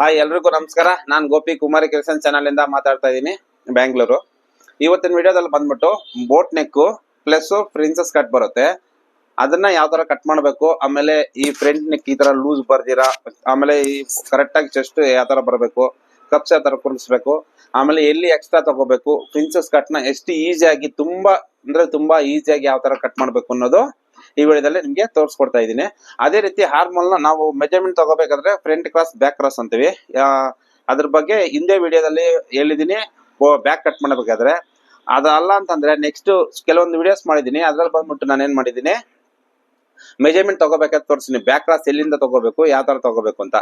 Hi, ಎಲ್ರಿಗೂ ನಮಸ್ಕಾರ. ನಾನು ಗೋಪಿ ಕುಮಾರಿ ಕಿರಸನ್ ಚಾನಲ್ ಇಂದ ಮಾತಾಡ್ತಾ ಇದ್ದೀನಿ ಬ್ಯಾಂಗ್ಳೂರು. ಇವತ್ತಿನ ವಿಡಿಯೋದಲ್ಲಿ ಬಂದ್ಬಿಟ್ಟು boat neck plus princess cut ಬರುತ್ತೆ. ಅದನ್ನ ಯಾವ ತರ ಕಟ್ ಮಾಡಬೇಕು? ಆಮೇಲೆ ಈ ಫ್ರಂಟ್ ನೆಕ್ ಈ ತರ ಲೂಸ್ ಬರ್ದಿರಾ? ಆಮೇಲೆ ಈ ಕರೆಕ್ಟ್ ಆಗಿ ಚೆಸ್ಟ್ ಯಾವ ತರ ಬರಬೇಕು? ಕಪ್ಸ್ ಯಾವ ತರ ಕುಣಿಸ್ಬೇಕು ಆಮೇಲೆ ಎಲ್ಲಿ ಎಕ್ಸ್ಟ್ರಾ ತಗೋಬೇಕು? ಪ್ರಿನ್ಸಸ್ ಕಟ್ನ ಎಷ್ಟು ಈಸಿಯಾಗಿ ತುಂಬಾ, ಅಂದ್ರೆ ತುಂಬಾ ಈಸಿಯಾಗಿ ಯಾವ ತರ ಕಟ್ ಮಾಡ್ಬೇಕು ಅನ್ನೋದು ಈ ವಿಡಿಯೋದಲ್ಲಿ ನಿಮಗೆ ತೋರಿಸ್ಕೊಡ್ತಾ ಇದ್ದೀನಿ. ಅದೇ ರೀತಿ ಹಾರ್ಮೋನ್ ನಾವು ಮೆಜರ್ಮೆಂಟ್ ತಗೋಬೇಕಾದ್ರೆ ಫ್ರಂಟ್ ಕ್ರಾಸ್ ಬ್ಯಾಕ್ ಕ್ರಾಸ್ ಅಂತೀವಿ. ಅದ್ರ ಬಗ್ಗೆ ಹಿಂದೆ ವಿಡಿಯೋದಲ್ಲಿ ಹೇಳಿದ್ದೀನಿ. ಬ್ಯಾಕ್ ಕಟ್ ಮಾಡಬೇಕಾದ್ರೆ. ಅದಲ್ಲ ಅಂತಂದ್ರೆ ನೆಕ್ಸ್ಟ್ ಕೆಲವೊಂದು ವಿಡಿಯೋಸ್ ಮಾಡಿದ್ದೀನಿ. ಅದ್ರಲ್ಲಿ ಬಂದ್ಬಿಟ್ಟು ನಾನು ಏನ್ ಮಾಡಿದ್ದೀನಿ? ಮೆಜರ್ಮೆಂಟ್ ತಗೋಬೇಕಾದ್ರೆ ತೋರಿಸ್ತೀನಿ. ಬ್ಯಾಕ್ ಕ್ರಾಸ್ ಎಲ್ಲಿಂದ ತಗೋಬೇಕು, ಯಾವ ತರ ತಗೋಬೇಕು ಅಂತ.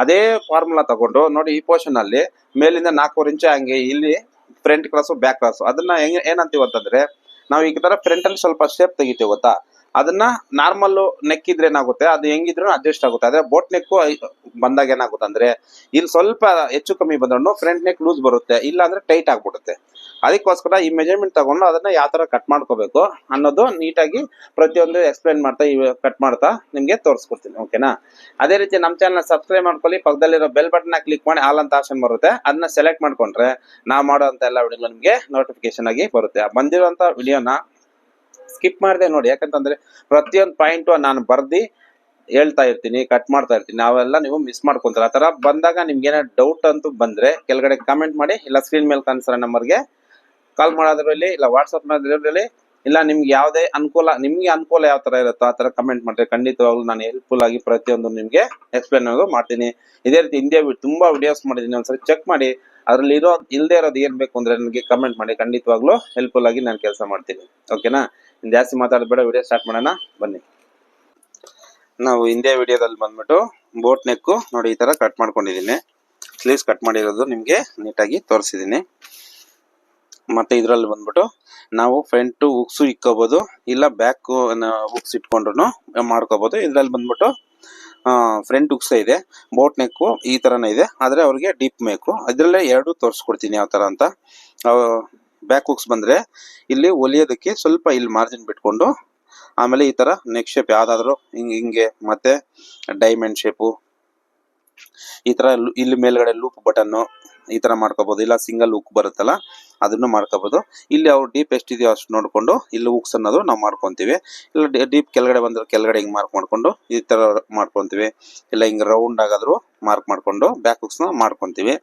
ಅದೇ ಫಾರ್ಮುಲಾ ತಗೊಂಡು ನೋಡಿ ಈ ಪೋರ್ಷನ್ ಅಲ್ಲಿ ಮೇಲಿಂದ ನಾಲ್ಕೂವರೆ ಇಂಚು ಹಂಗೆ ಇಲ್ಲಿ ಫ್ರಂಟ್ ಕ್ರಾಸ್ ಬ್ಯಾಕ್ ಕ್ರಾಸ್ ಅದನ್ನ ಹೆಂಗ್, ಏನಂತೀವಿ ಅಂತಂದ್ರೆ ನಾವು ಈ ತರ ಫ್ರಂಟ್ ಅಲ್ಲಿ ಸ್ವಲ್ಪ ಶೇಪ್ ತೆಗಿತೀವಿ ಗೊತ್ತಾ? ಅದನ್ನ ನಾರ್ಮಲ್ ನೆಕ್ ಇದ್ರೆ ಏನಾಗುತ್ತೆ? ಅದು ಹೆಂಗಿದ್ರು ಅಡ್ಜಸ್ಟ್ ಆಗುತ್ತೆ. ಆದ್ರೆ ಬೋಟ್ ನೆಕ್ ಬಂದಾಗ ಏನಾಗುತ್ತೆ ಅಂದ್ರೆ ಇಲ್ಲಿ ಸ್ವಲ್ಪ ಹೆಚ್ಚು ಕಮ್ಮಿ ಬಂದ್ರು ಫ್ರಂಟ್ ನೆಕ್ ಲೂಸ್ ಬರುತ್ತೆ ಇಲ್ಲ ಅಂದ್ರೆ ಟೈಟ್ ಆಗ್ಬಿಡುತ್ತೆ. ಅದಕ್ಕೋಸ್ಕರ ಈ ಮೆಜರ್ಮೆಂಟ್ ತಗೊಂಡು ಅದನ್ನ ಯಾವ ತರ ಕಟ್ ಮಾಡ್ಕೋಬೇಕು ಅನ್ನೋದು ನೀಟಾಗಿ ಪ್ರತಿಯೊಂದು ಎಕ್ಸ್ಪ್ಲೈನ್ ಮಾಡ್ತಾ ಕಟ್ ಮಾಡ್ತಾ ನಿಮ್ಗೆ ತೋರಿಸ್ಕೊಡ್ತೀನಿ ಓಕೆನಾ ಅದೇ ರೀತಿ ನಮ್ಮ ಚಾನಲ್ ಸಬ್ಸ್ಕ್ರೈಬ್ ಮಾಡ್ಕೊಳ್ಳಿ, ಪಕ್ಕದಲ್ಲಿರೋ ಬೆಲ್ ಬಟನ್ ಕ್ಲಿಕ್ ಮಾಡಿ ಆಲ್ ಅಂತ ಆಪ್ಷನ್ ಬರುತ್ತೆ. ಅದನ್ನ ಸೆಲೆಕ್ಟ್ ಮಾಡ್ಕೊಂಡ್ರೆ ನಾವು ಮಾಡುವಂತ ಎಲ್ಲ ವಿಡಿಯೋ ನಿಮ್ಗೆ ನೋಟಿಫಿಕೇಶನ್ ಆಗಿ ಬರುತ್ತೆ. ಬಂದಿರುವಂತ ವಿಡಿಯೋನ ಸ್ಕಿಪ್ ಮಾಡಿದೆ ನೋಡಿ. ಯಾಕಂತಂದ್ರೆ ಪ್ರತಿಯೊಂದು ಪಾಯಿಂಟ್ ನಾನು ಬರ್ದಿ ಹೇಳ್ತಾ ಇರ್ತೀನಿ ಕಟ್ ಮಾಡ್ತಾ ಇರ್ತೀನಿ. ನಾವೆಲ್ಲ ನೀವು ಮಿಸ್ ಮಾಡ್ಕೊಂತಾರೆ. ಆ ತರ ಬಂದಾಗ ನಿಮ್ಗೆ ಏನೋ ಡೌಟ್ ಅಂತೂ ಬಂದ್ರೆ ಕೆಳಗಡೆ ಕಮೆಂಟ್ ಮಾಡಿ, ಇಲ್ಲ ಸ್ಕ್ರೀನ್ ಮೇಲೆ ಕಾಣಿಸ್ತಾರೆ ನಂಬರ್ಗೆ ಕಾಲ್ ಮಾಡೋದ್ರಲ್ಲಿ, ಇಲ್ಲ ವಾಟ್ಸಪ್ ಮಾಡೋದ್ರಲ್ಲಿ, ಇಲ್ಲ ನಿಮ್ಗೆ ಯಾವುದೇ ಅನುಕೂಲ, ನಿಮ್ಗೆ ಅನುಕೂಲ ಯಾವ ತರ ಇರುತ್ತೋ ಆ ತರ ಕಮೆಂಟ್ ಮಾಡಿದ್ರೆ ಖಂಡಿತವಾಗ್ಲೂ ನಾನು ಹೆಲ್ಪ್ಫುಲ್ ಆಗಿ ಪ್ರತಿಯೊಂದು ನಿಮ್ಗೆ ಎಕ್ಸ್ಪ್ಲೇನ್ ಮಾಡ್ತೀನಿ. ಇದೇ ರೀತಿ ಹಿಂದೆ ತುಂಬ ವಿಡಿಯೋಸ್ ಮಾಡಿದ್ದೀನಿ. ಒಂದ್ಸರಿ ಚೆಕ್ ಮಾಡಿ. ಅದ್ರಲ್ಲಿ ಇರೋ ಇಲ್ಲದೆ ಇರೋದು ಏನ್ ಬೇಕು ಅಂದ್ರೆ ನನಗೆ ಕಮೆಂಟ್ ಮಾಡಿ. ಖಂಡಿತವಾಗ್ಲೂ ಹೆಲ್ಪ್ಫುಲ್ ಆಗಿ ನಾನು ಕೆಲಸ ಮಾಡ್ತೀನಿ. ಓಕೆನಾ ಜಾಸ್ತಿ ಮಾತಾಡೋದು ಬೇಡ ವಿಡಿಯೋ ಸ್ಟಾರ್ಟ್ ಮಾಡೋಣ, ಬನ್ನಿ. ನಾವು ಹಿಂದೆ ವಿಡಿಯೋದಲ್ಲಿ ಬಂದ್ಬಿಟ್ಟು ಬೋಟ್ ನೆಕ್ಕು ನೋಡಿ ಈ ತರ ಕಟ್ ಮಾಡ್ಕೊಂಡಿದ್ದೀನಿ. ಸ್ಲೀವ್ಸ್ ಕಟ್ ಮಾಡಿರೋದು ನಿಮಗೆ ನೀಟಾಗಿ ತೋರಿಸಿದ್ದೀನಿ. ಮತ್ತೆ ಇದರಲ್ಲಿ ಬಂದ್ಬಿಟ್ಟು ನಾವು ಫ್ರಂಟ್ ಉಕ್ಸು ಇಕ್ಕೋಬೋದು, ಇಲ್ಲ ಬ್ಯಾಕ್ ಉಕ್ಸ್ ಇಟ್ಕೊಂಡ್ರು ಮಾಡ್ಕೋಬಹುದು ಇದರಲ್ಲಿ ಬಂದ್ಬಿಟ್ಟು ಫ್ರಂಟ್ ಉಕ್ಸ ಇದೆ ಬೋಟ್ ನೆಕ್ಕು ಈ ತರನೇ ಇದೆ, ಆದ್ರೆ ಅವ್ರಿಗೆ ಡೀಪ್ ಮೇಕು ಅದ್ರಲ್ಲೇ ಎರಡು ತೋರಿಸ್ಕೊಡ್ತೀನಿ ಯಾವ ತರ ಅಂತ. ಬ್ಯಾಕ್ ಹುಕ್ಸ್ ಬಂದ್ರೆ ಇಲ್ಲಿ ಒಲಿಯೋದಕ್ಕೆ ಸ್ವಲ್ಪ ಇಲ್ಲಿ ಮಾರ್ಜಿನ್ ಬಿಟ್ಕೊಂಡು ಆಮೇಲೆ ಈ ತರ ನೆಕ್ ಶೇಪ್ ಯಾವ್ದಾದ್ರು ಹಿಂಗೆ ಹಿಂಗೆ ಮತ್ತೆ ಡೈಮಂಡ್ ಶೇಪು ಈ ತರ ಇಲ್ಲಿ ಮೇಲ್ಗಡೆ ಲೂಪ್ ಬಟನ್ ಈ ತರ ಮಾಡ್ಕೋಬಹುದು ಇಲ್ಲ ಸಿಂಗಲ್ ಉಕ್ ಬರುತ್ತಲ್ಲ, ಅದನ್ನು ಮಾಡ್ಕೋಬಹುದು ಇಲ್ಲಿ ಅವ್ರು ಡೀಪ್ ಎಷ್ಟಿದೆಯೋ ಅಷ್ಟು ನೋಡ್ಕೊಂಡು, ಇಲ್ಲಿ ಉಕ್ಸ್ ಅನ್ನೋದು ನಾವು ಮಾಡ್ಕೊಂತೀವಿ. ಇಲ್ಲ ಡೀಪ್ ಕೆಳಗಡೆ ಬಂದ್ರೆ ಕೆಳಗಡೆ ಹಿಂಗೆ ಮಾರ್ಕ್ ಮಾಡ್ಕೊಂಡು, ಈ ತರ ಮಾಡ್ಕೊಂತೀವಿ. ಇಲ್ಲ ಹಿಂಗ್ ರೌಂಡ್ ಆಗಾದ್ರು ಮಾರ್ಕ್ ಮಾಡ್ಕೊಂಡು ಬ್ಯಾಕ್ನ ಮಾಡ್ಕೊಂತೀವಿ.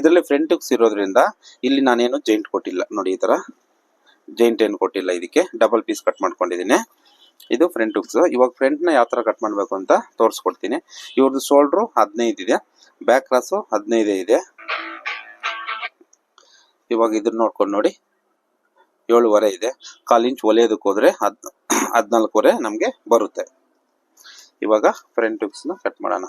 ಇದರಲ್ಲಿ ಫ್ರಂಟ್ ಉಕ್ಸ್ ಇರೋದ್ರಿಂದ ಇಲ್ಲಿ ನಾನೇನು ಜೈಂಟ್ ಕೊಟ್ಟಿಲ್ಲ. ನೋಡಿ ಈ ತರ ಜೈಂಟ್ ಏನು ಕೊಟ್ಟಿಲ್ಲ ಇದಕ್ಕೆ. ಡಬಲ್ ಪೀಸ್ ಕಟ್ ಮಾಡ್ಕೊಂಡಿದ್ದೀನಿ. ಇದು ಫ್ರಂಟ್ ಹುಕ್ಸ್ ಇವಾಗ ಫ್ರಂಟ್ನ ಯಾವ ತರ ಕಟ್ ಮಾಡ್ಬೇಕು ಅಂತ ತೋರಿಸ್ಕೊಡ್ತೀನಿ. ಇವ್ರದ್ದು ಶೋಲ್ಡ್ರು ಹದಿನೈದು ಇದೆ. ಬ್ಯಾಕ್ ಕ್ರಾಸು ಹದಿನೈದೇ ಇದೆ. ಇವಾಗ ಇದನ್ನ ನೋಡ್ಕೊಂಡು ನೋಡಿ. ಏಳುವರೆ ಇದೆ. ಕಾಲು ಇಂಚ್ ಒಲೆಯೋದಕ್ಕೆ ಹೋದ್ರೆ ಹದ್, ಹದಿನಾಲ್ಕುವರೆ ನಮಗೆ ಬರುತ್ತೆ. ಇವಾಗ ಫ್ರಂಟ್ನ ಕಟ್ ಮಾಡೋಣ.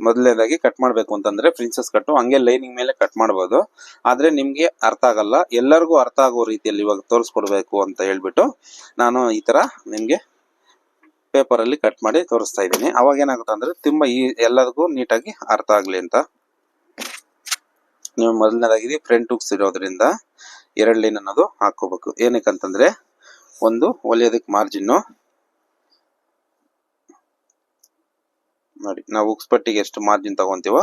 ಮೊದಲನೇದಾಗಿ ಕಟ್ ಮಾಡಬೇಕು ಅಂತಂದ್ರೆ ಪ್ರಿನ್ಸಸ್ ಕಟ್ಟು ಹಂಗೆ ಲೈನಿಂಗ್ ಮೇಲೆ ಕಟ್ ಮಾಡ್ಬೋದು. ಆದ್ರೆ ನಿಮ್ಗೆ ಅರ್ಥ ಆಗಲ್ಲ. ಎಲ್ಲರಿಗೂ ಅರ್ಥ ಆಗೋ ರೀತಿಯಲ್ಲಿ ಇವಾಗ ತೋರಿಸ್ಕೊಡ್ಬೇಕು ಅಂತ ಹೇಳ್ಬಿಟ್ಟು ನಾನು ಈ ತರ ನಿಮ್ಗೆ ಪೇಪರ್ ಅಲ್ಲಿ ಕಟ್ ಮಾಡಿ ತೋರಿಸ್ತಾ ಇದ್ದೀನಿ. ಅವಾಗ ಏನಾಗುತ್ತೆ ಅಂದ್ರೆ ತುಂಬಾ ಈ ಎಲ್ಲರಿಗೂ ನೀಟಾಗಿ ಅರ್ಥ ಆಗ್ಲಿ ಅಂತ. ನೀವು ಮೊದಲನೇದಾಗಿ ಫ್ರಂಟ್ ಹುಕ್ಸ್ ಇರೋದ್ರಿಂದ ಎರಡು ಲೈನ್ ಅನ್ನೋದು ಹಾಕೋಬೇಕು ಏನಕ್ಕಂತಂದ್ರೆ ಒಂದು ಒಲಿಯೋದಕ್ಕೆ ಮಾರ್ಜಿನ್ನು ನೋಡಿ, ನಾವು ಉಕ್ಸ್ಪಟ್ಟಿಗೆ ಎಷ್ಟು ಮಾರ್ಜಿನ್ ತಗೊಂತೀವೋ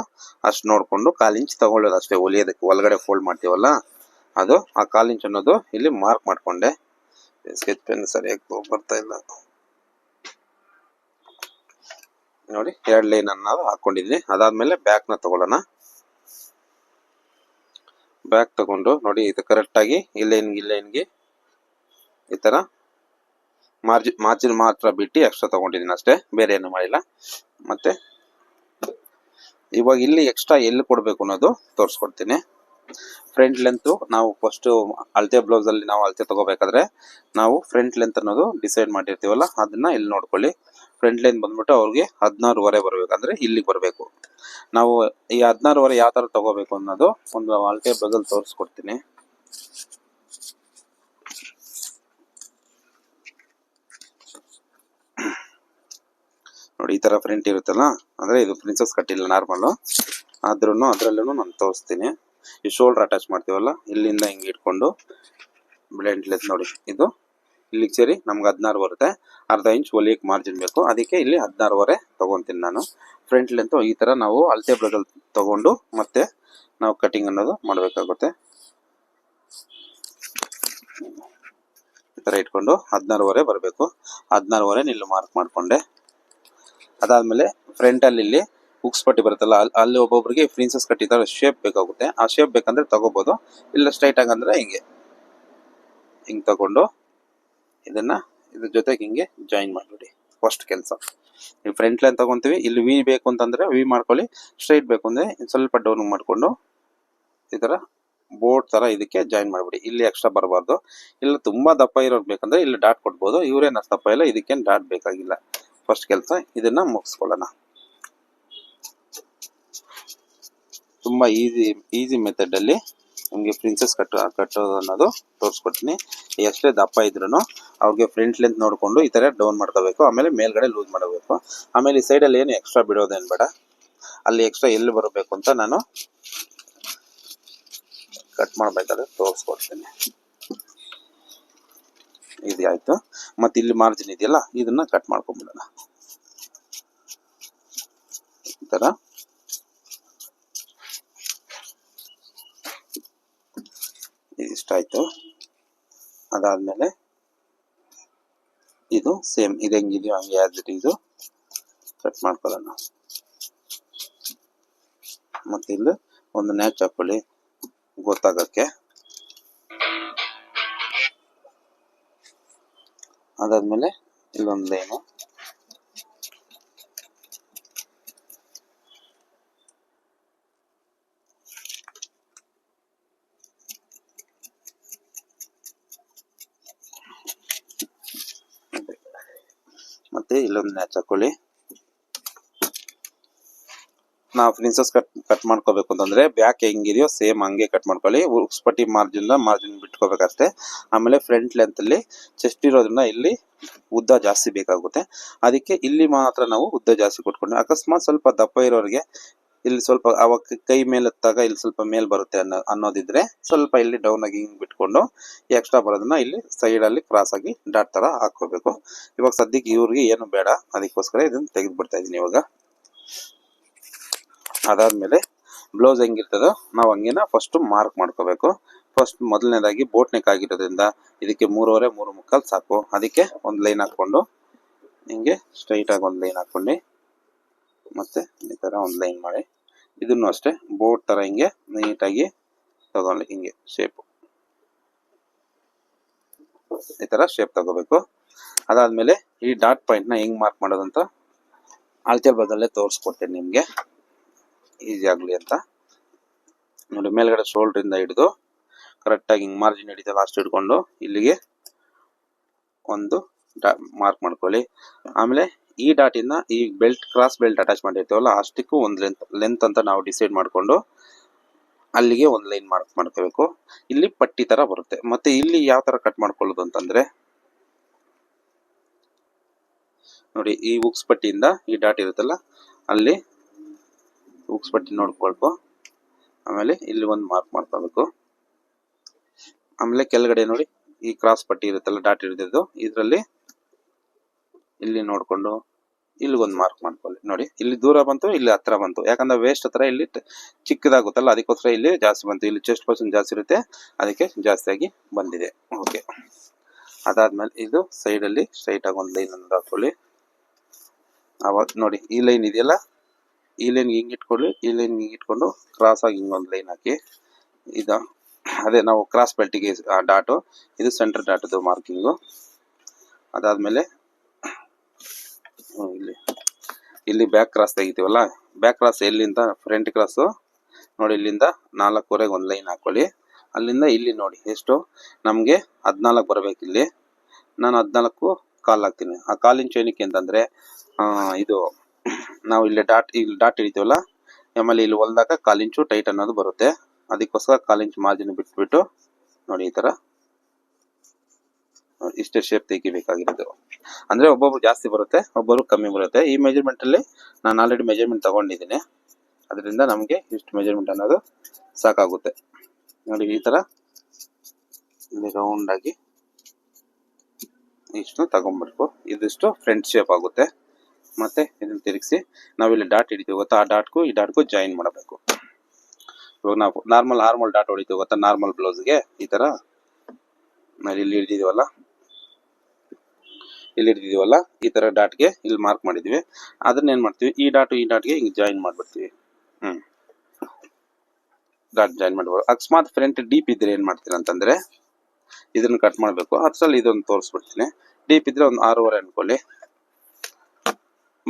ಅಷ್ಟು ನೋಡ್ಕೊಂಡು ಕಾಲ್ ಇಂಚ್ ತಗೊಳ್ಳೋದು ಅಷ್ಟೇ. ಹೊಲಿಯೋದಕ್ಕೆ ಒಳಗಡೆ ಫೋಲ್ಡ್ ಮಾಡ್ತೀವಲ್ಲ, ಅದು ಆ ಕಾಲ್ ಇಂಚ್ ಅನ್ನೋದು ಇಲ್ಲಿ ಮಾರ್ಕ್ ಮಾಡ್ಕೊಂಡೆ. ಸ್ಕೆಚ್ ಪೆನ್ ಸರಿಯಾಗಿ ಬರ್ತಾ ಇಲ್ಲ. ನೋಡಿ, ಎರಡು ಲೈನ್ ಅನ್ನೋದು ಹಾಕೊಂಡಿದ್ದೀನಿ. ಅದಾದ್ಮೇಲೆ ಬ್ಯಾಕ್ನ ತಗೊಳ್ಳೋಣ. ಬ್ಯಾಕ್ ತಗೊಂಡು ನೋಡಿ, ಇದು ಕರೆಕ್ಟಾಗಿ ಈ ಲೈನ್ಗೆ ಈ ಲೈನ್ಗೆ ಈ ತರ ಮಾರ್ಜಿನ್ ಮಾರ್ಜಿನ್ ಮಾತ್ರ ಬಿಟ್ಟು ಎಕ್ಸ್ಟ್ರಾ ತಗೊಂಡಿದ್ದೀನಿ ಅಷ್ಟೇ, ಬೇರೆ ಏನು ಮಾಡಿಲ್ಲ. ಮತ್ತೆ, ಇವಾಗ ಇಲ್ಲಿ ಎಕ್ಸ್ಟ್ರಾ ಎಲ್ಲಿ ಕೊಡಬೇಕು ಅನ್ನೋದು ತೋರಿಸ್ಕೊಡ್ತೀನಿ. ಫ್ರಂಟ್ ಲೆಂತ್ ನಾವು ಫಸ್ಟ್ ಅಳತೆ ಬ್ಲೌಸ್ ಅಲ್ಲಿ ನಾವು ಅಳತೆ ತಗೋಬೇಕಾದ್ರೆ ನಾವು ಫ್ರಂಟ್ ಲೆಂತ್ ಅನ್ನೋದು ಡಿಸೈಡ್ ಮಾಡಿರ್ತೀವಲ್ಲ, ಅದನ್ನ ಇಲ್ಲಿ ನೋಡ್ಕೊಳ್ಳಿ. ಫ್ರಂಟ್ ಲೈನ್ ಬಂದ್ಬಿಟ್ಟು ಅವ್ರಿಗೆ ಹದಿನಾರುವರೆ ಬರಬೇಕು ಅಂದ್ರೆ ಇಲ್ಲಿಗೆ ಬರಬೇಕು. ನಾವು ಈ ಹದಿನಾರುವರೆ ಯಾವ ತರ ತಗೋಬೇಕು ಅನ್ನೋದು ಒಂದು ಅಳತೆ ಬ್ಲೌಸಲ್ಲಿ ತೋರಿಸ್ಕೊಡ್ತೀನಿ. ನೋಡಿ, ಈ ತರ ಪ್ರಿಂಟ್ ಇರುತ್ತಲ್ಲ? ಅಂದ್ರೆ ಇದು ಪ್ರಿನ್ಸಸ್ ಕಟ್ಟಿಲ್ಲ ನಾರ್ಮಲ್ ಆದ್ರೂ ಅದ್ರಲ್ಲೂ ನಾನು ತೋರಿಸ್ತೀನಿ. ಈ ಶೋಲ್ಡರ್ ಅಟ್ಯಾಚ್ ಮಾಡ್ತೀವಲ್ಲ, ಇಲ್ಲಿಂದ ಹಿಂಗೆ ಇಟ್ಕೊಂಡು ಬ್ಲೆಂಡ್ ಲೆಸ್ ನೋಡಿ, ಇದು. ಇಲ್ಲಿಗೆ ಸೇರಿ, ನಮ್ಗೆ ಹದಿನಾರು ಬರುತ್ತೆ. ಅರ್ಧ ಇಂಚ್ ಹೊಲಿಯಕ್ಕೆ ಮಾರ್ಜಿನ್ ಬೇಕು. ಅದಕ್ಕೆ ಇಲ್ಲಿ ಹದಿನಾರುವರೆ ತಗೊಂತೀನಿ ನಾನು. ಫ್ರಂಟ್ ಲೆಂತು ಈ ಥರ ನಾವು ಅಳತೆ ಬ್ರದಲ್ಲಿ ತಗೊಂಡು ಮತ್ತೆ ನಾವು ಕಟಿಂಗ್ ಅನ್ನೋದು ಮಾಡಬೇಕಾಗುತ್ತೆ. ಈ ಥರ ಇಟ್ಕೊಂಡು ಹದಿನಾರುವರೆ ಬರಬೇಕು. ಹದಿನಾರುವರೆ ಇಲ್ಲಿ ಮಾರ್ಕ್ ಮಾಡಿಕೊಂಡೆ. ಅದಾದಮೇಲೆ ಫ್ರಂಟಲ್ಲಿ ಇಲ್ಲಿ ಹುಕ್ಸ್ ಪಟ್ಟಿ ಬರುತ್ತಲ್ಲ ಅಲ್ಲಿ ಅಲ್ಲಿ ಒಬ್ಬೊಬ್ರಿಗೆ ಫ್ರಿನ್ಸಸ್ ಶೇಪ್ ಬೇಕಾಗುತ್ತೆ. ಆ ಶೇಪ್ ಬೇಕಂದ್ರೆ ತಗೋಬಹುದು ಇಲ್ಲ ಸ್ಟ್ರೈಟ್ ಆಗಂದ್ರೆ ಹಿಂಗೆ. ಹಿಂಗೆ ತಗೊಂಡು ಇದನ್ನ ಇದ್ರ ಜೊತೆಗೆ ಹಿಂಗೆ ಜಾಯಿನ್ ಮಾಡಿಬಿಡಿ. ಫಸ್ಟ್ ಕೆಲಸ. ನೀವು ಫ್ರಂಟ್ ಲೈನ್ ತಗೊಂತೀವಿ, ಇಲ್ಲಿ ವಿ ಬೇಕು ಅಂತಂದ್ರೆ ವಿ ಮಾಡ್ಕೊಳ್ಳಿ ಸ್ಟ್ರೈಟ್ ಬೇಕು ಅಂದ್ರೆ ಸ್ವಲ್ಪ ಡೌನ್ ಮಾಡಿಕೊಂಡು ಈ ಥರ ಬೋರ್ಡ್ ತರ ಇದಕ್ಕೆ ಜಾಯಿನ್ ಮಾಡಿಬಿಡಿ. ಇಲ್ಲಿ ಎಕ್ಸ್ಟ್ರಾ ಬರಬಾರ್ದು. ಇಲ್ಲ ತುಂಬಾ ದಪ್ಪ ಇರೋರು ಬೇಕಂದ್ರೆ ಇಲ್ಲಿ ಡಾಟ್ ಕೊಡ್ಬೋದು. ಇವ್ರೇನ ಅಷ್ಟು ದಪ್ಪ ಇಲ್ಲ, ಇದಕ್ಕೇನು ಡಾಟ್ ಬೇಕಾಗಿಲ್ಲ. ಫಸ್ಟ್ ಕೆಲಸ, ಇದನ್ನ ಮುಗಿಸ್ಕೊಳ್ಳೋಣ. ತುಂಬ ಈಸಿ ಈಸಿ ಮೆಥಡ್ ಅಲ್ಲಿ ನಿಮಗೆ ಪ್ರಿನ್ಸಸ್ ಕಟ್ ಕಟ್ಟೋದು ಅನ್ನೋದು ತೋರಿಸ್ಕೊಡ್ತೀನಿ. ಎಷ್ಟೇ ದಪ್ಪ ಇದ್ರೂ ಅವ್ರಿಗೆ ಫ್ರಂಟ್ ಲೆಂತ್ ನೋಡಿಕೊಂಡು ಈ ಥರ ಡೌನ್ ಮಾಡ್ಕೋಬೇಕು, ಆಮೇಲೆ ಮೇಲ್ಗಡೆ ಲೂಸ್ ಮಾಡಬೇಕು ಆಮೇಲೆ ಈ ಸೈಡಲ್ಲಿ ಏನು ಎಕ್ಸ್ಟ್ರಾ ಬಿಡೋದೇನು ಬೇಡ. ಅಲ್ಲಿ ಎಕ್ಸ್ಟ್ರಾ ಎಲ್ಲಿ ಬರಬೇಕು ಅಂತ ನಾನು ಕಟ್ ಮಾಡಬೇಕಾದ್ರೆ ತೋರಿಸ್ಕೊಡ್ತೀನಿ. ಇದು ಆಯ್ತು ಮತ್ತೆ ಇಲ್ಲಿ ಮಾರ್ಜಿನ್ ಇದೆಯಲ್ಲ, ಇದನ್ನ ಕಟ್ ಮಾಡ್ಕೊಂಬಿಡೋಣ. ಈ ಥರ ಇದಿಷ್ಟಾಯಿತು. ಅದಾದ್ಮೇಲೆ ಇದು ಸೇಮ್ ಇದು ಹೆಂಗಿದೆಯೋ ಹಂಗೆ ಇಟ್ ಇದು ಕಟ್ ಮಾಡ್ಕೊಳ್ಳೋಣ. ಮತ್ತೆ ಇಲ್ಲಿ ಒಂದು ನ್ಯಾಚ್ ಹಾಕೊಳ್ಳಿ ಗೊತ್ತಾಗಕ್ಕೆ ಅದಾದ್ಮೇಲೆ ಇಲ್ಲೊಂದು ಲೈನು. ಮತ್ತೆ ಇಲ್ಲೊಂದು ನ್ಯಾಚ್ ಹಾಕೊಳ್ಳಿ. ನಾವು ಪ್ರಿನ್ಸಸ್ ಕಟ್ ಕಟ್ ಮಾಡ್ಕೋಬೇಕು ಅಂತಂದ್ರೆ ಬ್ಯಾಕ್ ಹೆಂಗಿದೆಯೋ ಸೇಮ್ ಹಂಗೆ ಕಟ್ ಮಾಡ್ಕೊಳ್ಳಿ. ಉಕ್ಸ್ಪಟ್ಟಿ ಮಾರ್ಜಿನ್ ಮಾರ್ಜಿನ್ ಬಿಟ್ಕೋಬೇಕಷ್ಟೇ ಆಮೇಲೆ ಫ್ರಂಟ್ ಲೆಂತ್ ಅಲ್ಲಿ ಚೆಸ್ಟ್ ಇರೋದ್ರಿಂದ ಇಲ್ಲಿ ಉದ್ದ ಜಾಸ್ತಿ ಬೇಕಾಗುತ್ತೆ. ಅದಕ್ಕೆ ಇಲ್ಲಿ ಮಾತ್ರ ನಾವು ಉದ್ದ ಜಾಸ್ತಿ ಕೊಟ್ಕೊಂಡು, ಅಕಸ್ಮಾತ್ ಸ್ವಲ್ಪ ದಪ್ಪ ಇರೋರಿಗೆ ಇಲ್ಲಿ ಸ್ವಲ್ಪ ಅವಾಗ ಕೈ ಮೇಲೆ ಎತ್ತಾಗ ಇಲ್ಲಿ ಸ್ವಲ್ಪ ಮೇಲ್ ಬರುತ್ತೆ ಅನ್ನೋ, ಅನ್ನೋದಿದ್ರೆ ಸ್ವಲ್ಪ ಇಲ್ಲಿ ಡೌನ್ ಆಗಿ ಹಿಂಗ್ ಬಿಟ್ಕೊಂಡು ಎಕ್ಸ್ಟ್ರಾ ಬರೋದನ್ನ ಇಲ್ಲಿ ಸೈಡ್ ಅಲ್ಲಿ ಕ್ರಾಸ್ ಆಗಿ ಡಾಟ್ ತರ ಹಾಕೋಬೇಕು ಇವಾಗ ಸದ್ಯಕ್ಕೆ ಇವ್ರಿಗೆ ಏನು ಬೇಡ, ಅದಕ್ಕೋಸ್ಕರ ಇದನ್ನ ತೆಗೆದು ಬಿಡ್ತಾ ಇದೀನಿ ಇವಾಗ. ಅದಾದ್ಮೇಲೆ ಬ್ಲೌಸ್ ಹೆಂಗಿರ್ತದೋ ನಾವು ಹಂಗೇನ ಫಸ್ಟ್ ಮಾರ್ಕ್ ಮಾಡ್ಕೋಬೇಕು. ಫಸ್ಟ್ ಮೊದಲನೇದಾಗಿ ಬೋಟ್ ನೆಕ್ ಆಗಿರೋದ್ರಿಂದ ಇದಕ್ಕೆ ಮೂರುವರೆ ಮೂರು ಮುಕ್ಕಾಲು ಸಾಕು. ಅದಕ್ಕೆ ಒಂದು ಲೈನ್ ಹಾಕೊಂಡು ಹಿಂಗೆ ಸ್ಟ್ರೈಟ್ ಆಗಿ ಒಂದು ಲೈನ್ ಹಾಕ್ಕೊಂಡು ಮತ್ತೆ ಈ ತರ ಒಂದು ಲೈನ್ ಮಾಡಿ. ಇದನ್ನು ಅಷ್ಟೇ ಬೋಟ್ ತರ ಹಿಂಗೆ ನೀಟಾಗಿ ತಗೊಳ್ಳಿ ಹಿಂಗೆ ಶೇಪು ಈ ತರ ಶೇಪ್ ತಗೋಬೇಕು. ಅದಾದ್ಮೇಲೆ ಈ ಡಾಟ್ ಪಾಯಿಂಟ್ನ ಹೆಂಗ್ ಮಾರ್ಕ್ ಮಾಡೋದಂತ ಅಳತೆ ಬದಲೇ ತೋರಿಸ್ಕೊಡ್ತೀನಿ ನಿಮ್ಗೆ. ಈಸಿ ಆಗಲಿ ಅಂತ. ನೋಡಿ, ಮೇಲ್ಗಡೆ ಶೋಲ್ಡ್ರಿಂದ ಹಿಡಿದು ಕರೆಕ್ಟಾಗಿ ಹಿಂಗೆ ಮಾರ್ಜಿನ್ ಹಿಡಿತ ಲಾಸ್ಟ್ ಹಿಡ್ಕೊಂಡು ಇಲ್ಲಿಗೆ ಒಂದು ಮಾರ್ಕ್ ಮಾಡ್ಕೊಳ್ಳಿ. ಆಮೇಲೆ ಈ ಡಾಟ್ ಇಂದ ಈ ಬೆಲ್ಟ್ ಕ್ರಾಸ್ ಬೆಲ್ಟ್ ಅಟ್ಯಾಚ್ ಮಾಡಿರ್ತೀವಲ್ಲ, ಅಷ್ಟಕ್ಕೂ ಒಂದು ಲೆಂತ್ ಲೆಂತ್ ಅಂತ ನಾವು ಡಿಸೈಡ್ ಮಾಡಿಕೊಂಡು ಅಲ್ಲಿಗೆ ಒಂದು ಲೈನ್ ಮಾರ್ಕ್ ಮಾಡ್ಕೋಬೇಕು. ಇಲ್ಲಿ ಪಟ್ಟಿ ತರ ಬರುತ್ತೆ. ಮತ್ತೆ ಇಲ್ಲಿ ಯಾವ ತರ ಕಟ್ ಮಾಡ್ಕೊಳ್ಳೋದು ಅಂತಂದ್ರೆ, ನೋಡಿ, ಈ ಉಕ್ಸ್ ಪಟ್ಟಿಯಿಂದ ಈ ಡಾಟ್ ಇರುತ್ತಲ್ಲ, ಅಲ್ಲಿ ಉಕ್ಸ್ ಪಟ್ಟಿ ನೋಡ್ಕೊಳ್ಕು. ಆಮೇಲೆ ಇಲ್ಲಿ ಒಂದು ಮಾರ್ಕ್ ಮಾಡ್ಕೋಬೇಕು. ಆಮೇಲೆ ಕೆಳಗಡೆ ನೋಡಿ, ಈ ಕ್ರಾಸ್ ಪಟ್ಟಿ ಇರುತ್ತಲ್ಲ ಡಾಟ್ ಇರ್ದಿದ್ದು ಇದರಲ್ಲಿ ಇಲ್ಲಿ ನೋಡ್ಕೊಂಡು ಇಲ್ಲಿ ಒಂದು ಮಾರ್ಕ್ ಮಾಡ್ಕೊಳ್ಳಿ. ನೋಡಿ, ಇಲ್ಲಿ ದೂರ ಬಂತು, ಇಲ್ಲಿ ಹತ್ರ ಬಂತು. ಯಾಕಂದ್ರೆ ವೇಸ್ಟ್ ಹತ್ರ ಇಲ್ಲಿ ಚಿಕ್ಕದಾಗುತ್ತಲ್ಲ, ಅದಕ್ಕೋಸ್ಕರ ಇಲ್ಲಿ ಜಾಸ್ತಿ ಬಂತು. ಇಲ್ಲಿ ಚೆಸ್ಟ್ ಪರ್ಸೆಂಟ್ ಜಾಸ್ತಿ ಇರುತ್ತೆ, ಅದಕ್ಕೆ ಜಾಸ್ತಿಯಾಗಿ ಬಂದಿದೆ. ಓಕೆ ಅದಾದ್ಮೇಲೆ ಇದು ಸೈಡ್ ಅಲ್ಲಿ ಸ್ಟ್ರೈಟ್ ಆಗಿ ಒಂದು ಲೈನ್ ಅನ್ನು ಹಾಕೊಳ್ಳಿ. ಅವಾಗ ನೋಡಿ, ಈ ಲೈನ್ ಇದೆಯಲ್ಲ? ಈ ಲೈನ್ ಹಿಂಗೆ ಇಟ್ಕೊಳ್ಳಿ ಈ ಲೈನ್ ಹಿಂಗೆ ಇಟ್ಕೊಂಡು ಕ್ರಾಸ್ ಆಗಿ ಹಿಂಗೊಂದು ಲೈನ್ ಹಾಕಿ. ಇದು, ಅದೇ ನಾವು ಕ್ರಾಸ್ ಬೆಲ್ಟಿಗೆ ಡಾಟು ಇದು ಸೆಂಟರ್ ಡಾಟದು ಮಾರ್ಕಿಂಗು ಅದಾದಮೇಲೆ ಇಲ್ಲಿ ಇಲ್ಲಿ ಬ್ಯಾಕ್ ಕ್ರಾಸ್ ತೆಗಿತೀವಲ್ಲ? ಬ್ಯಾಕ್ ಕ್ರಾಸ್ ಎಲ್ಲಿಂದ? ಫ್ರಂಟ್ ಕ್ರಾಸು ನೋಡಿ, ಇಲ್ಲಿಂದ ನಾಲ್ಕೂವರೆಗೆ ಒಂದು ಲೈನ್ ಹಾಕ್ಕೊಳ್ಳಿ ಅಲ್ಲಿಂದ ಇಲ್ಲಿ ನೋಡಿ, ಎಷ್ಟು? ನಮಗೆ ಹದಿನಾಲ್ಕು ಬರಬೇಕು ಇಲ್ಲಿ. ನಾನು ಹದಿನಾಲ್ಕು ಕಾಲ್ ಹಾಕ್ತೀನಿ. ಆ ಕಾಲಿನ ಚೈನಿಗೆ ಅಂತಂದರೆ ಇದು ನಾವು ಇಲ್ಲಿ ಡಾಟ್ ಇಲ್ಲಿ ಡಾಟ್ ಹಿಡಿತೀವಲ್ಲ ಆಮೇಲೆ ಇಲ್ಲಿ ಹೊಲ್ದಾಗ ಕಾಲಿಂಚು ಟೈಟ್ ಅನ್ನೋದು ಬರುತ್ತೆ. ಅದಕ್ಕೋಸ್ಕರ ಕಾಲಿಂಚು ಮಾರ್ಜಿನ್ ಬಿಟ್ಬಿಟ್ಟು, ನೋಡಿ ಈ ತರ ಇಷ್ಟೇ ಶೇಪ್ ತೆಗಿಬೇಕಾಗಿರೋದು. ಅಂದ್ರೆ ಒಬ್ಬೊಬ್ರು ಜಾಸ್ತಿ ಬರುತ್ತೆ ಒಬ್ಬರು ಕಮ್ಮಿ ಬರುತ್ತೆ. ಈ ಮೆಜರ್ಮೆಂಟ್ ಅಲ್ಲಿ ನಾನು ಆಲ್ರೆಡಿ ಮೆಜರ್ಮೆಂಟ್ ತಗೊಂಡಿದ್ದೀನಿ. ಅದರಿಂದ ನಮಗೆ ಇಷ್ಟು ಮೆಜರ್ಮೆಂಟ್ ಅನ್ನೋದು ಸಾಕಾಗುತ್ತೆ. ನೋಡಿ ಈ ತರ ಇಲ್ಲಿ ರೌಂಡ್ ಆಗಿ ಇಷ್ಟು ತಗೊಂಡ್ಬಿಡ್ಬೇಕು ಇದಿಷ್ಟು ಫ್ರಂಟ್ ಶೇಪ್ ಆಗುತ್ತೆ. ಮತ್ತೆ ಇದನ್ನ ತಿರುಗಿಸಿ ನಾವಿಲ್ಲಿ ಡಾಟ್ ಹಿಡಿತೀವಿ ಗೊತ್ತಾ? ಆ ಡಾಟ್ಗೂ ಈ ಡಾಟ್ಗೂ ಜಾಯಿನ್ ಮಾಡಬೇಕು. ಇವಾಗ ನಾವು ನಾರ್ಮಲ್ ನಾರ್ಮಲ್ ಡಾಟ್ ಹೊಡಿತೀವಿ ಗೊತ್ತಾ? ನಾರ್ಮಲ್ ಬ್ಲೌಸ್ಗೆ ಈ ತರ. ಇಲ್ಲಿ ಹಿಡಿದಿದ್ದೀವಲ್ಲ ಇಲ್ಲಿ ಹಿಡಿದಿದ್ದೀವಲ್ಲ ಈ ತರ ಡಾಟ್ಗೆ ಇಲ್ಲಿ ಮಾರ್ಕ್ ಮಾಡಿದ್ವಿ. ಅದನ್ನ ಏನ್ ಮಾಡ್ತೀವಿ? ಈ ಡಾಟ್ ಈ ಡಾಟ್ಗೆ ಹಿಂಗೆ ಜಾಯಿನ್ ಮಾಡ್ಬಿಡ್ತೀವಿ. ಹ್ಮ್. ಡಾಟ್ ಜಾಯಿನ್ ಮಾಡ್ಬೋದು. ಅಕಸ್ಮಾತ್ ಫ್ರಂಟ್ ಡೀಪ್ ಇದ್ರೆ ಏನ್ ಮಾಡ್ತೀನಿ ಅಂತಂದ್ರೆ, ಇದನ್ನ ಕಟ್ ಮಾಡಬೇಕು. ಅದ್ರಲ್ಲಿ ಇದೊಂದು ತೋರಿಸ್ಬಿಡ್ತೀನಿ. ಡೀಪ್ ಇದ್ರೆ ಒಂದು ಆರೂವರೆ ಅನ್ಕೊಳ್ಳಿ.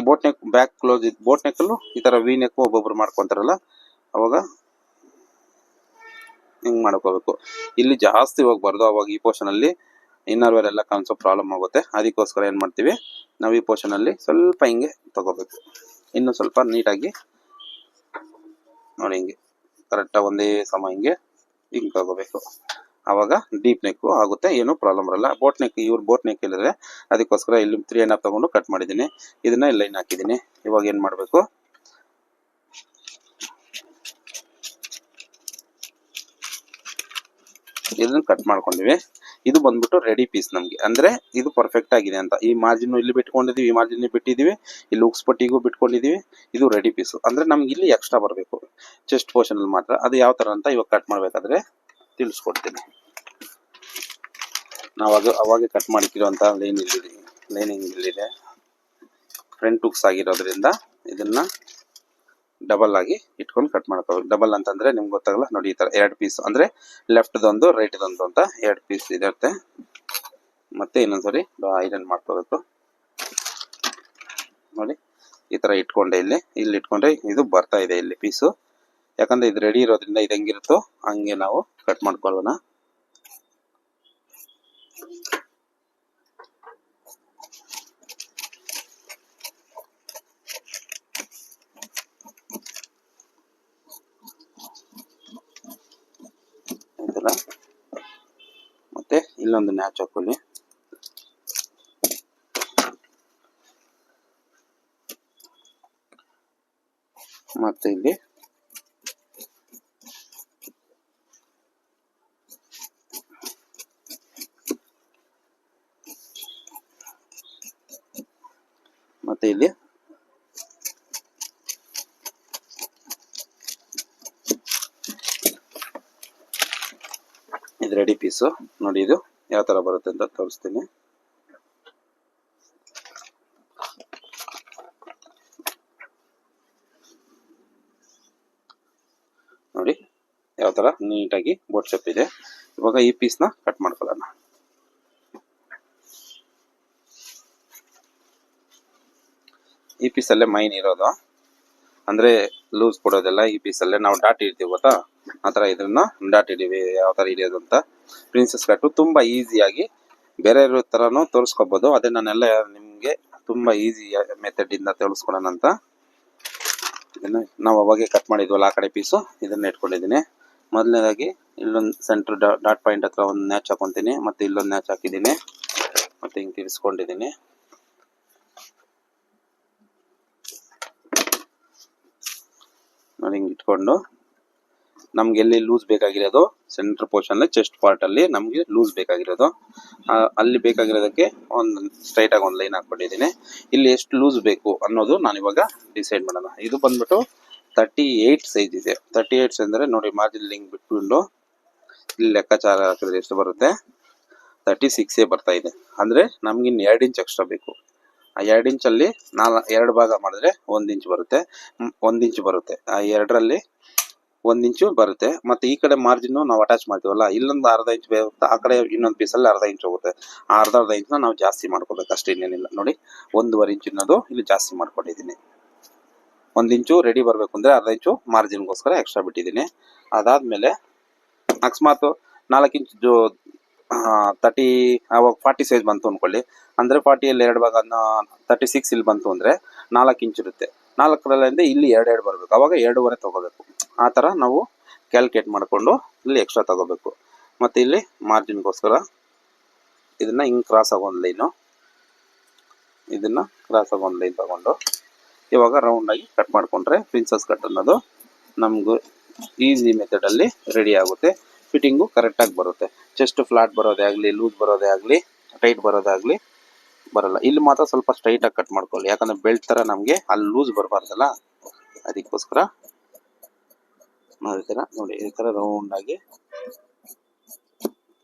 Boat neck back close boat ನೆಕ್ಕಲ್ಲೂ ಈ ತರ ವಿ ನೆಕ್ ಒಬ್ಬೊಬ್ರು ಮಾಡ್ಕೊಂತಾರಲ್ಲ? ಅವಾಗ ಹಿಂಗ್ ಮಾಡ್ಕೋಬೇಕು. ಇಲ್ಲಿ ಜಾಸ್ತಿ ಹೋಗ್ಬಾರ್ದು ಅವಾಗ ಈ ಪೋರ್ಷನ್ ಅಲ್ಲಿ ಇನ್ನರ್ ವೇರ್ ಎಲ್ಲ ಕಾಣಿಸೋ ಪ್ರಾಬ್ಲಮ್ ಆಗುತ್ತೆ. ಅದಕ್ಕೋಸ್ಕರ ಏನ್ ಮಾಡ್ತೀವಿ? ನಾವು ಈ ಪೋರ್ಷನ್ ಅಲ್ಲಿ ಸ್ವಲ್ಪ ಹಿಂಗೆ ತಗೋಬೇಕು. ಇನ್ನು ಸ್ವಲ್ಪ ನೀಟಾಗಿ ನೋಡಿ ಹಿಂಗೆ. ಕರೆಕ್ಟಾಗಿ ಒಂದೇ ಸಮ ಹಿಂಗೆ ಹಿಂಗೆ ತಗೋಬೇಕು. ಅವಾಗ ಡೀಪ್ ನೆಕ್ ಆಗುತ್ತೆ, ಏನು ಪ್ರಾಬ್ಲಮ್ ಬರಲ್ಲ ಬೋಟ್ ನೆಕ್ ಇವ್ರು ಬೋಟ್ ನೆಕ್ ಇಲ್ಲದ್ರೆ ಅದಕ್ಕೋಸ್ಕರ ಇಲ್ಲಿ ತ್ರೀ ಅಂಡ್ ಹಾಫ್ ತಗೊಂಡು ಕಟ್ ಮಾಡಿದ್ದೀನಿ. ಇದನ್ನ ಲೈನ್ ಹಾಕಿದ್ದೀನಿ. ಇವಾಗ ಏನ್ ಮಾಡಬೇಕು? ಇದನ್ನ ಕಟ್ ಮಾಡ್ಕೊಂಡಿವಿ. ಇದು ಬಂದ್ಬಿಟ್ಟು ರೆಡಿ ಪೀಸ್ ನಮ್ಗೆ. ಅಂದ್ರೆ ಇದು ಪರ್ಫೆಕ್ಟ್ ಆಗಿದೆ ಅಂತ. ಈ ಮಾರ್ಜಿನ್ ಇಲ್ಲಿ ಬಿಟ್ಕೊಂಡಿದೀವಿ, ಈ ಮಾರ್ಜಿನ್ ಬಿಟ್ಟಿದೀವಿ. ಇಲ್ಲಿ ಉಕ್ಸ್ ಪಟ್ಟಿಗೂ ಬಿಟ್ಕೊಂಡಿದೀವಿ. ಇದು ರೆಡಿ ಪೀಸ್ ಅಂದ್ರೆ ನಮ್ಗೆ ಇಲ್ಲಿ ಎಕ್ಸ್ಟ್ರಾ ಬರಬೇಕು. ಚೆಸ್ಟ್ ಪೋರ್ಷನ್ ಅಲ್ಲಿ ಮಾತ್ರ. ಅದು ಯಾವ ತರ ಅಂತ ಇವಾಗ ಕಟ್ ಮಾಡ್ಬೇಕಾದ್ರೆ ತಿಳಿಸ್ಕೊಡ್ತೀನಿ. ನಾವು ಅದು ಅವಾಗೆ ಕಟ್ ಅಂತ ಲೈನ್ ಇಲ್ಲಿ ಲೈನಿಂಗ್ ಇಲ್ಲಿದೆ? ಫ್ರಂಟ್ ಹುಕ್ಸ್ ಆಗಿರೋದ್ರಿಂದ ಇದನ್ನ ಡಬಲ್ ಆಗಿ ಇಟ್ಕೊಂಡು ಕಟ್ ಮಾಡ್ಕೋಬೇಕು ಡಬಲ್ ಅಂತಂದ್ರೆ ನಿಮ್ಗೆ ಗೊತ್ತಾಗಲ್ಲ, ನೋಡಿ ಈ ತರ ಎರಡು ಪೀಸ್ ಅಂದ್ರೆ ಲೆಫ್ಟ್ ದೊಂದು ರೈಟ್ ದೊಂದು ಅಂತ ಎರಡು ಪೀಸ್ ಇರುತ್ತೆ. ಮತ್ತೆ ಇನ್ನೊಂದ್ಸರಿ ಐರನ್ ಮಾಡ್ಕೋಬೇಕು ನೋಡಿ, ಈ ತರ ಇಟ್ಕೊಂಡೆ ಇಲ್ಲಿ ಇಲ್ಲಿ ಇಟ್ಕೊಂಡ್ರೆ ಇದು ಬರ್ತಾ ಇದೆ ಇಲ್ಲಿ ಪೀಸು ಯಾಕಂದ್ರೆ ಇದು ರೆಡಿ ಇರೋದ್ರಿಂದ ಇದು ಹೆಂಗಿರುತ್ತೋ ಹಂಗೆ ನಾವು ಕಟ್ ಮಾಡ್ಕೊಳ್ಳೋಣ. ಆಯ್ತಲ್ಲ ಮತ್ತೆ ಇಲ್ಲೊಂದು ನ್ಯಾಚ್ ಹಾಕೊಳ್ಳಿ. ಮತ್ತೆ ಇಲ್ಲಿ ಮತ್ತೆ ಇಲ್ಲಿ ನೋಡಿ ಇದು ಯಾವ ತರ ಬರುತ್ತೆ ಅಂತ ತೋರಿಸ್ತೀನಿ. ನೋಡಿ ಯಾವ ತರ ನೀಟಾಗಿ ಬೋಟ್ ಶೇಪ್ ಇದೆ. ಇವಾಗ ಈ ಪೀಸ್ನ ಕಟ್ ಮಾಡ್ಕೊಳ್ಳೋಣ. ಈ ಪೀಸಲ್ಲೇ ಮೈನ್ ಇರೋದು. ಅಂದ್ರೆ ಲೂಸ್ ಕೊಡೋದೆಲ್ಲ ಈ ಪೀಸಲ್ಲೇ ನಾವು ಡಾಟ್ ಇಡ್ತೀವಿ ಗೊತ್ತಾ? ಆ ಥರ ಇದನ್ನ ಡಾಟ್ ಹಿಡಿವಿ ಯಾವ ಥರ ಹಿಡಿಯೋದು ಅಂತ ಪ್ರಿನ್ಸಸ್ ಕಟ್ಟು ತುಂಬ ಈಸಿಯಾಗಿ ಬೇರೆ ಥರನೂ ತೋರಿಸ್ಕೋಬೋದು. ಅದೇ ನಾನೆಲ್ಲ ನಿಮಗೆ ತುಂಬಾ ಈಸಿ ಮೆಥಡ್ ಇಂದ ತೋರಿಸ್ಕೊಳೋಣ ಅಂತ. ಇದನ್ನ ನಾವು ಅವಾಗೆ ಕಟ್ ಮಾಡಿದ್ವಲ್ಲ ಆ ಕಡೆ ಪೀಸು ಇದನ್ನ ಇಟ್ಕೊಂಡಿದ್ದೀನಿ. ಮೊದಲನೇದಾಗಿ ಇಲ್ಲೊಂದು ಸೆಂಟ್ರ್ ಡಾಟ್ ಪಾಯಿಂಟ್ ಹತ್ರ ಒಂದು ನ್ಯಾಚ್ ಹಾಕೊತೀನಿ. ಮತ್ತೆ ಇಲ್ಲೊಂದು ನ್ಯಾಚ್ ಹಾಕಿದ್ದೀನಿ. ಮತ್ತೆ ಹಿಂಗೆ ತಿರ್ಸ್ಕೊಂಡಿದ್ದೀನಿ. ನೋಡಿ ಹಿಂಗೆ ಇಟ್ಕೊಂಡು ನಮ್ಗೆ ಎಲ್ಲಿ ಲೂಸ್ ಬೇಕಾಗಿರೋದು? ಸೆಂಟರ್ ಪೋರ್ಷನ್ ಚೆಸ್ಟ್ ಪಾರ್ಟ್ ಅಲ್ಲಿ ನಮ್ಗೆ ಲೂಸ್ ಬೇಕಾಗಿರೋದು. ಅಲ್ಲಿ ಬೇಕಾಗಿರೋದಕ್ಕೆ ಒಂದು ಸ್ಟ್ರೈಟ್ ಆಗಿ ಒಂದು ಲೈನ್ ಹಾಕೊಂಡಿದ್ದೀನಿ ಇಲ್ಲಿ ಎಷ್ಟು ಲೂಸ್ ಬೇಕು ಅನ್ನೋದು ನಾನು ಇವಾಗ ಡಿಸೈಡ್ ಮಾಡೋಣ. ಇದು ಬಂದ್ಬಿಟ್ಟು ತರ್ಟಿ ಏಯ್ಟ್ ಸೈಜ್ ಇದೆ. ತರ್ಟಿ ಏಯ್ಟ್ ಅಂದ್ರೆ ನೋಡಿ ಮಾರ್ಜಿನ್ ಲಿಂಕ್ ಬಿಟ್ಕೊಂಡು ಇಲ್ಲಿ ಲೆಕ್ಕಾಚಾರ ಹಾಕಿದ್ರೆ ಎಷ್ಟು ಬರುತ್ತೆ? ತರ್ಟಿ ಸಿಕ್ಸೇ ಬರ್ತಾ ಇದೆ. ಅಂದ್ರೆ ನಮ್ಗೆ ಇನ್ನು ಎರಡು ಇಂಚ್ ಎಕ್ಸ್ಟ್ರಾ ಬೇಕು. ಆ ಎರಡು ಇಂಚಲ್ಲಿ ನಾಲ್, ಎರಡು ಭಾಗ ಮಾಡಿದ್ರೆ ಒಂದು ಇಂಚ್ ಬರುತ್ತೆ. ಒಂದ್ ಇಂಚ್ ಬರುತ್ತೆ. ಆ ಎರಡರಲ್ಲಿ ಒಂದ್ ಇಂಚು ಬರುತ್ತೆ. ಮತ್ತೆ ಈ ಕಡೆ ಮಾರ್ಜಿನ್ ನಾವು ಅಟ್ಯಾಚ್ ಮಾಡ್ತೀವಲ್ಲ, ಇಲ್ಲೊಂದು ಅರ್ಧ ಇಂಚ್ ಬರುತ್ತೆ ಆ ಕಡೆ ಇನ್ನೊಂದು ಪೀಸಲ್ಲಿ ಅರ್ಧ ಇಂಚ್ ಹೋಗುತ್ತೆ. ಆ ಅರ್ಧ ಅರ್ಧ ಇಂಚ್ನ ನಾವು ಜಾಸ್ತಿ ಮಾಡ್ಕೋಬೇಕು ಅಷ್ಟೇ, ಇನ್ನೇನಿಲ್ಲ. ನೋಡಿ, ಒಂದೂವರೆ ಇಂಚ್ ಅನ್ನೋದು ಇಲ್ಲಿ ಜಾಸ್ತಿ ಮಾಡ್ಕೊಂಡಿದ್ದೀನಿ. ಒಂದ್ ಇಂಚು ರೆಡಿ ಬರಬೇಕು ಅಂದ್ರೆ ಅರ್ಧ ಇಂಚು ಮಾರ್ಜಿನ್ಗೋಸ್ಕರ ಎಕ್ಸ್ಟ್ರಾ ಬಿಟ್ಟಿದ್ದೀನಿ. ಅದಾದ್ಮೇಲೆ ಅಕಸ್ಮಾತ್ ನಾಲ್ಕು ಇಂಚ್ ತರ್ಟಿ ಅವಾಗ ಫಾರ್ಟಿ ಸೈಜ್ ಬಂತು ಅನ್ಕೊಳ್ಳಿ. ಅಂದ್ರೆ ಫಾರ್ಟಿಯಲ್ಲಿ ಎರಡು ಭಾಗ ತರ್ಟಿ ಸಿಕ್ಸ್ ಇಲ್ಲಿ ಬಂತು ಅಂದ್ರೆ ನಾಲ್ಕು ಇಂಚ್ ಇರುತ್ತೆ. ನಾಲ್ಕರಲ್ಲಿ ಇಲ್ಲಿ ಎರಡು ಎರಡು ಬರಬೇಕು. ಅವಾಗ ಎರಡೂವರೆ ತಗೋಬೇಕು. ಆ ಥರ ನಾವು ಕ್ಯಾಲ್ಕುಲೇಟ್ ಮಾಡಿಕೊಂಡು ಇಲ್ಲಿ ಎಕ್ಸ್ಟ್ರಾ ತಗೋಬೇಕು. ಮತ್ತು ಇಲ್ಲಿ ಮಾರ್ಜಿನ್ಗೋಸ್ಕರ ಇದನ್ನು ಹಿಂಗೆ ಕ್ರಾಸ್ ಆಗೋ ಒಂದು ಲೈನು ಇದನ್ನು ಕ್ರಾಸ್ ಆಗಿ ಒಂದು ಲೈನ್ ತಗೊಂಡು ಇವಾಗ ರೌಂಡಾಗಿ ಕಟ್ ಮಾಡಿಕೊಂಡ್ರೆ ಪ್ರಿನ್ಸಸ್ ಕಟ್ ಅನ್ನೋದು ನಮಗೂ ಈಸಿ ಮೆಥಡಲ್ಲಿ ರೆಡಿ ಆಗುತ್ತೆ. ಫಿಟ್ಟಿಂಗು ಕರೆಕ್ಟಾಗಿ ಬರುತ್ತೆ. ಚೆಸ್ಟ್ ಫ್ಲಾಟ್ ಬರೋದೇ ಆಗಲಿ ಲೂಸ್ ಬರೋದೇ ಆಗಲಿ ಟೈಟ್ ಬರೋದೇ ಆಗಲಿ ಬರಲ್ಲ. ಇಲ್ಲಿ ಮಾತ್ರ ಸ್ವಲ್ಪ ಸ್ಟ್ರೈಟಾಗಿ ಕಟ್ ಮಾಡ್ಕೊಳ್ಳಿ. ಯಾಕಂದರೆ ಬೆಲ್ಟ್ ಥರ ನಮಗೆ ಅಲ್ಲಿ ಲೂಸ್ ಬರಬಾರ್ದಲ್ಲ. ಅದಕ್ಕೋಸ್ಕರ ನೋಡಿ ಈ ಥರ ನೋಡಿ, ಈ ಥರ ರೌಂಡ್ ಆಗಿ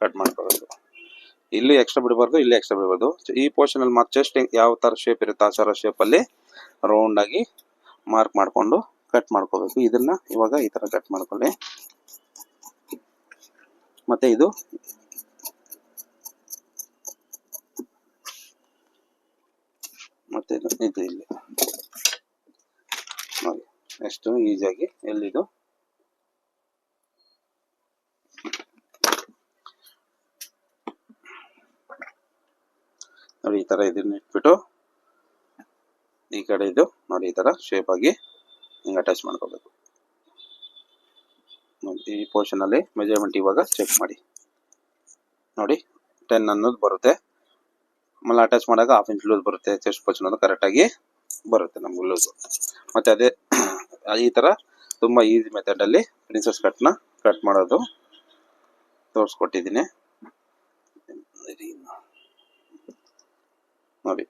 ಕಟ್ ಮಾಡ್ಕೊಳ್ಬೇಕು ಇಲ್ಲಿ ಎಕ್ಸ್ಟ್ರಾ ಬಿಡಬಾರ್ದು, ಇಲ್ಲಿ ಎಕ್ಸ್ಟ್ರಾ ಬಿಡಬಾರ್ದು. ಈ ಪೋರ್ಷನ್ ಅಲ್ಲಿ ಮಾತ್ರ ಚೆಸ್ಟ್ ಯಾವ ತರ ಶೇಪ್ ಇರುತ್ತೆ, ಆ ಥರ ಶೇಪ್ ಅಲ್ಲಿ ರೌಂಡ್ ಆಗಿ ಮಾರ್ಕ್ ಮಾಡ್ಕೊಂಡು ಕಟ್ ಮಾಡ್ಕೋಬೇಕು. ಇದನ್ನ ಇವಾಗ ಈ ತರ ಕಟ್ ಮಾಡ್ಕೊಳ್ಳಿ. ಮತ್ತೆ ಇದು ಮತ್ತೆ ಇದು ಇದು ಇಲ್ಲಿ. ನೋಡಿ ಎಷ್ಟು ಈಸಿಯಾಗಿ ಎಲ್ಲಿದು? ನೋಡಿ ಈ ತರ ಇದನ್ನ ಇಟ್ಬಿಟ್ಟು ಈ ಕಡೆ ಇದು ನೋಡಿ ಈ ತರ ಶೇಪ್ ಆಗಿ ಹಿಂಗೆ ಅಟ್ಯಾಚ್ ಮಾಡ್ಕೋಬೇಕು. ಈ ಪೋರ್ಷನ್ ಅಲ್ಲಿ ಮೆಜರ್ಮೆಂಟ್ ಇವಾಗ ಚೆಕ್ ಮಾಡಿ. ನೋಡಿ ಟೆನ್ ಅನ್ನೋದು ಬರುತ್ತೆ. ಆಮೇಲೆ ಅಟ್ಯಾಚ್ ಮಾಡಾಗ ಹಾಫ್ ಇಂಚ್ ಲೂಸ್ ಬರುತ್ತೆ ಚೆಸ್ಟ್ ಪೋರ್ಷನ್ ಅದು ಕರೆಕ್ಟಾಗಿ ಬರುತ್ತೆ ನಮ್ಗೆ ಲೂಸ್ ಮತ್ತೆ ಅದೇ ಈ ತರ ತುಂಬಾ ಈಸಿ ಮೆಥಡ್ ಅಲ್ಲಿ ಪ್ರಿನ್ಸಸ್ ಕಟ್ನ ಕಟ್ ಮಾಡೋದು ತೋರಿಸ್ಕೊಟ್ಟಿದ್ದೀನಿ. ನೋಡಿ.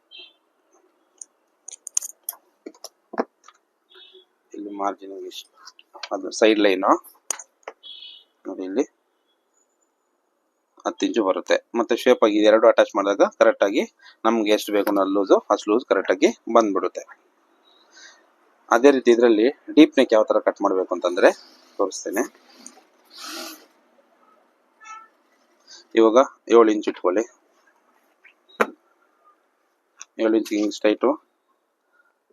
ಇಲ್ಲಿ ಮಾರ್ಜಿನ್ ಅದು ಸೈಡ್ ಲೈನ್ ನೋಡಿ ಇಲ್ಲಿ. ಹತ್ತು ಇಂಚು ಬರುತ್ತೆ. ಮತ್ತೆ ಶೇಪ್ ಆಗಿ ಎರಡು ಅಟ್ಯಾಚ್ ಮಾಡಿದಾಗ ಕರೆಕ್ಟ್ ಆಗಿ ನಮ್ಗೆ ಎಷ್ಟು ಬೇಕು ಅನ್ನೋ ಲೂಸು ಅಷ್ಟು ಲೂಸ್ ಕರೆಕ್ಟ್ ಆಗಿ ಬಂದ್ಬಿಡುತ್ತೆ. ಅದೇ ರೀತಿ ಇದರಲ್ಲಿ ಡೀಪ್ ನೆಕ್ ಯಾವ ತರ ಕಟ್ ಮಾಡಬೇಕು ಅಂತಂದ್ರೆ ತೋರಿಸ್ತೇನೆ. ಇವಾಗ ಏಳು ಇಂಚ್ ಇಟ್ಕೊಳ್ಳಿ. ಏಳು ಇಂಚ್ ಹಿಂಗೆ ಸ್ಟ್ರೈಟು,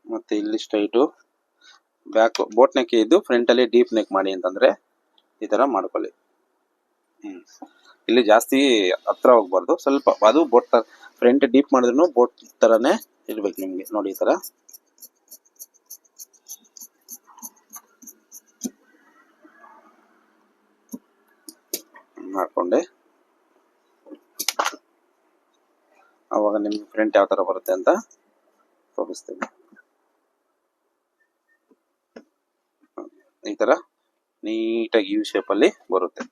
ಮತ್ತೆ ಇಲ್ಲಿ ಸ್ಟ್ರೈಟು. ಬ್ಯಾಕ್ ಬೋಟ್ ನೆಕ್ ಇದ್ದು ಫ್ರಂಟ್ ಅಲ್ಲಿ ಡೀಪ್ ನೆಕ್ ಮಾಡಿ ಅಂತಂದ್ರೆ ಈ ತರ ಮಾಡ್ಕೊಳ್ಳಿ. ಇಲ್ಲಿ ಜಾಸ್ತಿ ಹತ್ರ ಹೋಗ್ಬಾರ್ದು. ಸ್ವಲ್ಪ ಅದು ಬೋಟ್ ತರ ಫ್ರಂಟ್ ಡೀಪ್ ಮಾಡಿದ್ರು ಬೋಟ್ ತರನೇ ಇರ್ಬೇಕು ನಿಮಗೆ. ನೋಡಿ ಈ ತರ. ಮಾಡ್ಕೊಂಡೆ. ಅವಾಗ ನಿಮ್ಗೆ ಪ್ರಿಂಟ್ ಯಾವ ತರ ಬರುತ್ತೆ ಅಂತ ತೋರಿಸ್ತೀನಿ. ಈ ತರ ನೀಟಾಗಿ ಯು ಅಲ್ಲಿ ಬರುತ್ತೆ.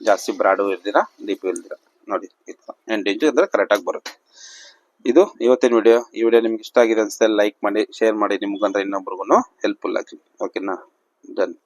ಜಾಸ್ತಿ ಬ್ರಾಡು ಇರ್ದಿರ ಡೀಪ್ ಇಲ್ದಿರ. ನೋಡಿ ಎಂಟು ಇಂಚು ಅಂದ್ರೆ ಕರೆಕ್ಟಾಗಿ ಬರುತ್ತೆ. ಇದು ಇವತ್ತಿನ ವಿಡಿಯೋ ಈ ವಿಡಿಯೋ ನಿಮ್ಗೆ ಇಷ್ಟ ಆಗಿದೆ ಅನ್ಸುತ್ತೆ ಲೈಕ್ ಮಾಡಿ ಶೇರ್ ಮಾಡಿ. ನಿಮ್ಗಂತ ಇನ್ನೊಬ್ರಿಗೂ ಹೆಲ್ಪ್ಫುಲ್ ಆಗಿ. ಓಕೆನಾ ಡನ್